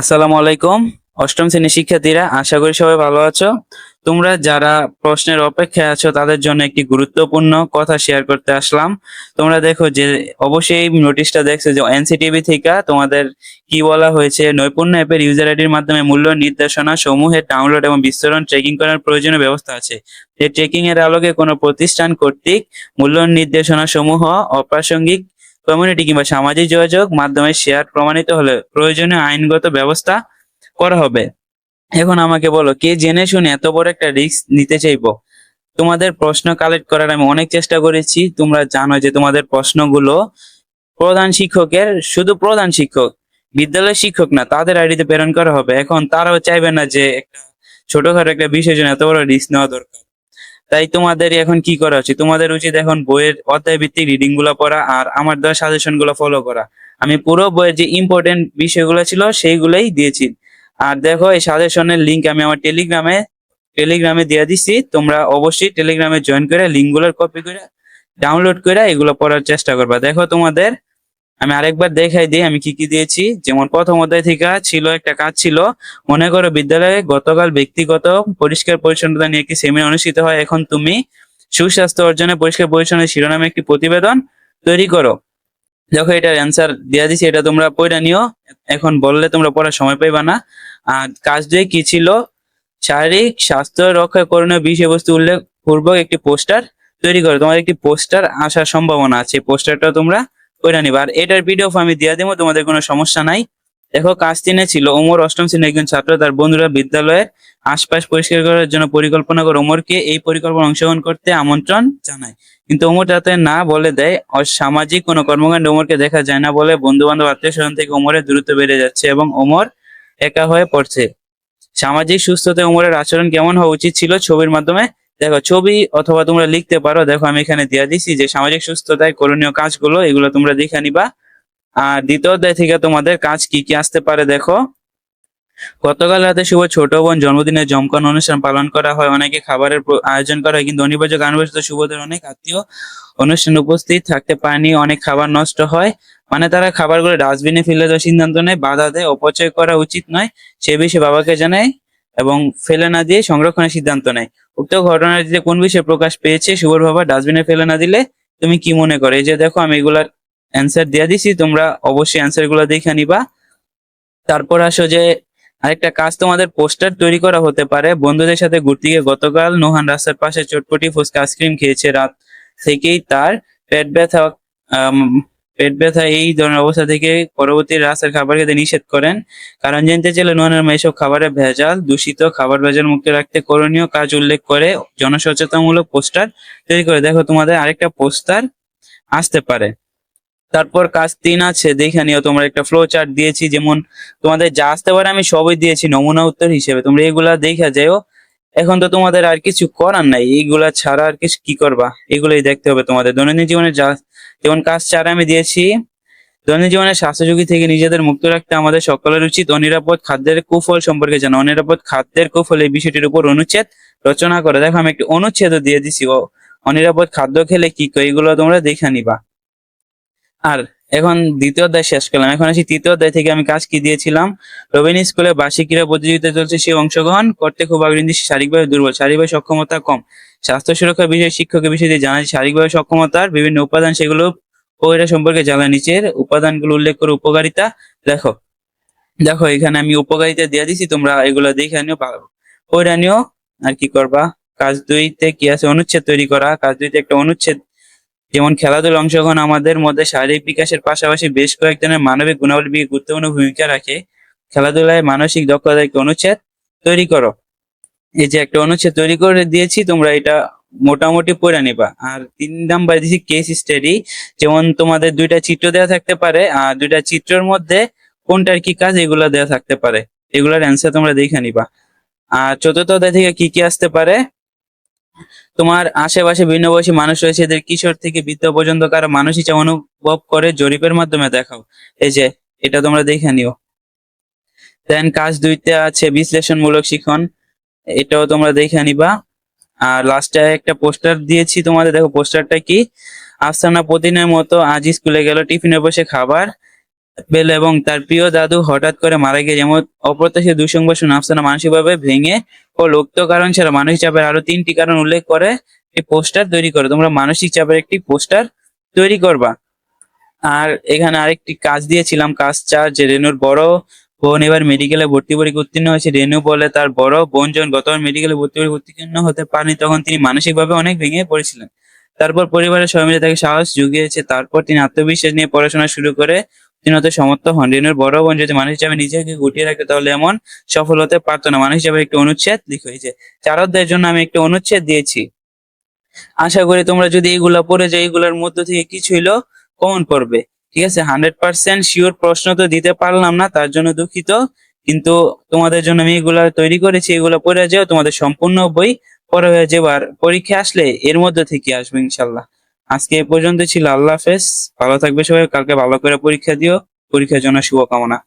আসসালামু আলাইকুম। অষ্টম শ্রেণির শিক্ষার্থীরা, আশা করি সবাই ভালো আছো। তোমরা যারা প্রশ্নের অপেক্ষায় আছো, তাদের জন্য একটি গুরুত্বপূর্ণ কথা শেয়ার করতে আসলাম। তোমরা দেখো যে, অবশ্যই নোটিশটা দেখছ যে এনসিটিভি থেকে তোমাদের কি বলা হয়েছে, নৈপুণ্য অ্যাপের ইউজার আইডির মাধ্যমে মূল্য নির্দেশনা সমূহের ডাউনলোড এবং বিস্তরণ ট্রেকিং করার প্রয়োজনীয় ব্যবস্থা আছে। এই ট্রেকিং এর আলোকে কোনো প্রতিষ্ঠান কর্তৃক মূল্য নির্দেশনা সমূহ অপ্রাসঙ্গিক কমিউনিটি কিংবা সামাজিক যোগাযোগ মাধ্যমে শেয়ার প্রমাণিত হলে প্রয়োজনীয় আইনগত ব্যবস্থা করা হবে। এখন আমাকে বলো, কে জেনে শুনে এত বড় একটা রিস্ক নিতে চাইব? তোমাদের প্রশ্ন কালেক্ট করার আমি অনেক চেষ্টা করেছি। তোমরা জানো যে তোমাদের প্রশ্নগুলো প্রধান শিক্ষকের, শুধু প্রধান শিক্ষক বিদ্যালয়ের শিক্ষক না, তাদের আইডিতে প্রেরণ করা হবে। এখন তারাও চাইবে না যে একটা ছোটখাটো একটা বিষয়ের জন্য এত বড় রিস্ক নেওয়া দরকার। তাই তোমাদের এখন কি করা উচিত? তোমাদের উচিত এখন বইয়ের অধ্যায় ভিত্তিক রিডিংগুলো পড়া আর আমার দেওয়া সাজেশনগুলো ফলো করা। আমি পুরো বইয়ের যে ইম্পর্টেন্ট বিষয়গুলো ছিল সেইগুলোই দিয়েছি। আর দেখো, এই সাজেশনের লিঙ্ক আমি আমার টেলিগ্রামে টেলিগ্রামে দিয়ে দিচ্ছি। তোমরা অবশ্যই টেলিগ্রামে জয়েন করে লিঙ্কগুলোর কপি করে ডাউনলোড করে এগুলো পড়ার চেষ্টা করবা। দেখো তোমাদের আমি আরেকবার দেখাই দিই, আমি কি কি দিয়েছি। যেমন প্রথম অধ্যায় থেকে ছিল একটা কাজ ছিল, মনে করো বিদ্যালয়ে গতকাল ব্যক্তিগত পরিষ্কার পরিচ্ছন্নতা নিয়ে একটি সেমিনার অনুষ্ঠিত হয়। এখন তুমি সুস্বাস্থ্য অর্জনে পরিষ্কার পরিচ্ছন্ন শিরোনামে একটি প্রতিবেদন তৈরি করো। দেখো এটার অ্যান্সার দেওয়া দিছি, এটা তোমরা পড়ে নিও। এখন বললে তোমরা পড়ার সময় পাইবা না। আর কাজ দিয়ে কি ছিল? শারীরিক স্বাস্থ্য রক্ষা করণীয় বিষয়বস্তু উল্লেখ পূর্বক একটি পোস্টার তৈরি করো। তোমার একটি পোস্টার আসার সম্ভাবনা আছে। পোস্টারটা তোমরা করে নিবা। আর এটার পিডিএফ আমি দিয়ে দেবো তোমাদের কোনো সমস্যা নাই। দেখো, কাজ তিনে ছিল ওমর, অষ্টম শ্রেণির একজন ছাত্র, তার বন্ধুরা বিদ্যালয়ের আশপাশ পরিষ্কার করার জন্য পরিকল্পনা করে ওমরকে এই পরিকল্পনা অংশগ্রহণ করতে আমন্ত্রণ জানায়। কিন্তু ওমর যাতে না বলে দেয় অসামাজিক কোনো কর্মকাণ্ডে ওমরকে দেখা যায় না বলে বন্ধু বান্ধব আত্মীয় স্বজন থেকে ওমরের দূরত্ব বেড়ে যাচ্ছে এবং ওমর একা হয়ে পড়ছে। সামাজিক সুস্থতায় ওমরের আচরণ কেমন হওয়া উচিত ছিল ছবির মাধ্যমে দেখো, ছবি অথবা তোমরা লিখতে পারো। দেখো, আমি এখানে দিয়ে দিছি যে সামাজিক সুস্থতায় করণীয় কাজগুলো, এগুলো তোমরা দেখে নিবা। আর দ্বিতীয় অধ্যায় থেকে তোমাদের কাজ কি কি আসতে পারে দেখো। গতকাল রাতে শুভ ছোট বোন জন্মদিনের জমকান অনুষ্ঠান পালন করা হয়। অনেকে খাবারের আয়োজন করা হয়, কিন্তু অনিবার্য কারণবশত শুভদের অনেক আত্মীয় অনুষ্ঠানে উপস্থিত থাকতে পারেনি। অনেক খাবার নষ্ট হয়। মানে তারা খাবারগুলো ডাস্টবিনে ফেলে দেওয়ার সিদ্ধান্ত নেয়। বাধা দেয়, অপচয় করা উচিত নয়। সে বিষয়ে বাবাকে জানায় এবং ফেলে না দিয়ে সংরক্ষণের সিদ্ধান্ত নেয়। উক্ত ঘটনাটিতে কোন বিষয়ে প্রকাশ পেয়েছে শুভর বাবা ডাস্টবিনে ফেলে না দিলে তুমি কি মনে করো? এই যে দেখো, আমি এগুলার অ্যান্সার দিয়ে দিছি, তোমরা অবশ্যই অ্যান্সারগুলো দেখে নিবা। তারপর আসো যে, আরেকটা কাজ, তোমাদের পোস্টার তৈরি করা হতে পারে। বন্ধুদের সাথে ঘুরতে গিয়ে গতকাল নোহান রাস্তার পাশে চটপটি ফুচকা আইসক্রিম খেয়েছে রাত থেকেই। তার পেট ব্যথা পেট ব্যথা এই ধরনের অবস্থা থেকে পরবর্তী রাস্তার খাবার খেতে নিষেধ করেন। কারণ জানতে চাইলে নোহানের মা এসব খাবারের ভেজাল, দূষিত, খাবার ভেজাল মুক্ত রাখতে করণীয় কাজ উল্লেখ করে জনসচেতনমূলক পোস্টার তৈরি করে। দেখো তোমাদের আরেকটা পোস্টার আসতে পারে। তারপর কাজ তিন আছে, দেখে নিও তোমরা একটা ফ্লো চার্ট দিয়েছি। যেমন তোমাদের যা আসতে পারে আমি সবই দিয়েছি, নমুনা উত্তর হিসেবে। তোমরা এগুলা দেখে যাও এখন তো তোমাদের আর কিছু করার নাই। এইগুলা ছাড়া আর কিছু কি করবা? এগুলোই দেখতে হবে তোমাদের। দৈনন্দিন জীবনে যা যেমন কাজ চার আমি দিয়েছি, দৈনন্দিন জীবনে স্বাস্থ্য ঝুঁকি থেকে নিজেদের মুক্ত রাখতে আমাদের সকলের উচিত অনিরাপদ খাদ্যের কুফল সম্পর্কে জানা। অনিরাপদ খাদ্যের কুফল এই বিষয়টির উপর অনুচ্ছেদ রচনা করে। দেখো, আমি একটি অনুচ্ছেদ দিয়ে দিছি। ও অনিরাপদ খাদ্য খেলে কি এগুলো তোমরা দেখে নিবা। আর এখন দ্বিতীয় অধ্যায় শেষ করলাম। এখন আসি তৃতীয় অধ্যায় থেকে আমি কাজ কি দিয়েছিলাম? রবিনী স্কুলে বার্ষিক ক্রীড়া প্রতিযোগিতা চলছে সে অংশগ্রহণ করতে খুব আগ্রহী শারীরিকভাবে দুর্বল, শারীরিকভাবে সক্ষমতা কম। স্বাস্থ্য সুরক্ষা বিষয়ে শিক্ষকের বিষয়ে জানা শারীরিকভাবে সক্ষমতার বিভিন্ন উপাদান সেগুলো উপকারিতা সম্পর্কে জানা নিচের উপাদানগুলো উল্লেখ করে। উপকারিতা দেখো। দেখো, এখানে আমি উপকারিতা দিয়ে দিছি, তোমরা এগুলো দেখে নিও পড়ে নিও। আর কি করবা? কাজ দুইতে কি আছে? অনুচ্ছেদ তৈরি করা। কাজ দুইতে একটা অনুচ্ছেদ যেমন খেলাধুলা অংশগ্রহণ আমাদের মধ্যে শারীরিক বিকাশের পাশাপাশি বেশ কয়েকজনের মানবিক গুণাবলী গুরুত্বপূর্ণ ভূমিকা রাখে। খেলাধুলায় মানসিক দক্ষতার একটি অনুচ্ছেদ তৈরি করো। এই যে একটা অনুচ্ছেদ তৈরি করে দিয়েছি, তোমরা এটা মোটামুটি পড়ে নিবা। আর তিন নাম্বার দিয়েছি কেস স্টাডি যেমন তোমাদের দুইটা চিত্র দেওয়া থাকতে পারে, আর দুইটা চিত্রের মধ্যে কোনটার কি কাজ, এগুলো দেওয়া থাকতে পারে। এগুলোর অ্যান্সার তোমরা দেখে নিবা। আর চতুর্থ অধ্যায় থেকে কি কি আসতে পারে? তোমার আশেপাশে ভিন্ন বয়সী মানুষ রয়েছে, এদের কিশোর থেকে বৃদ্ধ পর্যন্ত কারও মানসিক চাপ অনুভব করে জরিপের মাধ্যমে দেখাও। এই যে, এটা তোমরা দেখে নিও। দেন কাজ দুইতে আছে, বিশ্লেষণমূলক শিখন। এটাও তোমরা দেখে নিবা। আর লাস্টে একটা পোস্টার দিয়েছি তোমাদের। দেখো পোস্টারটা কি? আফসানা প্রতিদিনের মতো আজ স্কুলে গেল, টিফিনে বসে খাবার। বেল এবং তার প্রিয় দাদু হঠাৎ করে মারা গিয়ে যেমন অপ্রত্যাশিত দুঃসংবাদ শুনে আফসানা মানসিকভাবে ভেঙে পড়ল উক্ত কারণ ছাড়া মানসিক চাপের আরও তিনটি কারণ উল্লেখ করে একটি পোস্টার তৈরি করো। তোমরা মানসিক চাপের একটি পোস্টার তৈরি করবা। আর এখানে আরেকটি কাজ দিয়েছিলাম, কাজ চার, যে রেনুর বড় বোন এবার মেডিকেলে ভর্তি পরীক্ষা উত্তীর্ণ হয়েছে। রেনু বলে তার বড় বোন যখন গতবার মেডিকেলে ভর্তি পরীক্ষা উত্তীর্ণ হতে পারেনি, তখন তিনি মানসিকভাবে অনেক ভেঙে পড়েছিলেন। তারপর পরিবারের সবাই মিলে তাকে সাহস জুগিয়েছে। তারপর তিনি আত্মবিশ্বাস নিয়ে পড়াশোনা শুরু করে তিনি হতে সমর্থ হন। রেনুর বড় বোন যদি মানুষ হিসাবে নিজেকে গুটিয়ে রাখে, তাহলে এমন সফল হতে পারতো না। মানুষ হিসাবে একটি অনুচ্ছেদ লিখে হয়েছে চারকদের জন্য আমি একটি অনুচ্ছেদ দিয়েছি। আশা করি তোমরা যদি এইগুলা পড়ে যাও এইগুলোর মধ্য থেকে কিছু হইল কমন পড়বে। ঠিক আছে? হান্ড্রেড পার্সেন্ট শিওর প্রশ্ন তো দিতে পারলাম না, তার জন্য দুঃখিত। কিন্তু তোমাদের জন্য আমি এগুলা তৈরি করেছি, এগুলো পড়ে যাও, তোমাদের সম্পূর্ণ বই পড়ে হয়ে যাবার পরীক্ষা আসলে এর মধ্যে থেকে আসবে ইনশাল্লাহ। আজকে এ পর্যন্ত ছিল আল্লাহ হাফেজ। ভালো থাকবে সবাই, কালকে ভালো করে পরীক্ষা দিও। পরীক্ষার জন্য শুভকামনা।